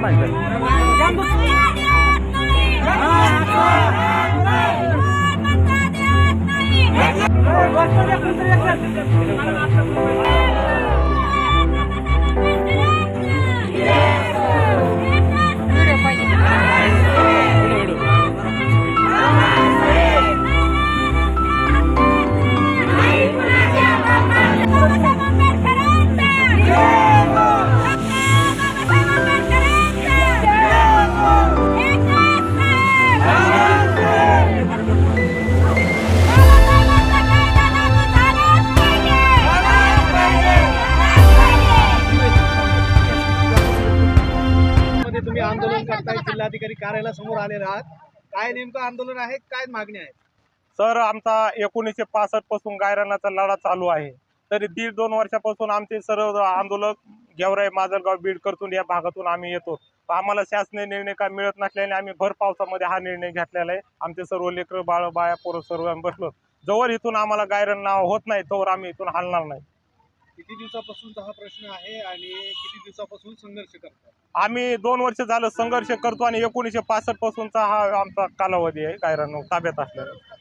Tambal ba? Gambus. मध्ये तुम्ही आंदोलन करताय जिल्हाधिकारी कार्यालयासमोर आलेले आहात. काय नेमकं आंदोलन आहे काय मागणी आहे? सर आमचा एकोणीसशे पासष्टपासून गायरानाचा लढा चालू आहे. तरी दीड दोन वर्षापासून आमचे सर्व आंदोलक गेवराई माजलगाव बीड करतून या भागातून आम्ही येतो. आम्हाला शासनीय निर्णय काय मिळत नसल्याने आम्ही भर पावसामध्ये हा निर्णय घेतलेला आहे. आमचे सर्व लेकरं बाळ बाया पोरं सर्व आम्ही बसलो जवळ इथून आम्हाला गायरन नाव होत नाही तोवर आम्ही इथून हलणार नाही. किती दिवसापासून हा प्रश्न आहे आणि किती दिवसापासून संघर्ष करताय? आम्ही दोन वर्ष झालं संघर्ष करतो आणि एकोणीसशे पासष्ट पासूनचा हा आमचा कालावधी आहे गायरान ताब्यात असलेला.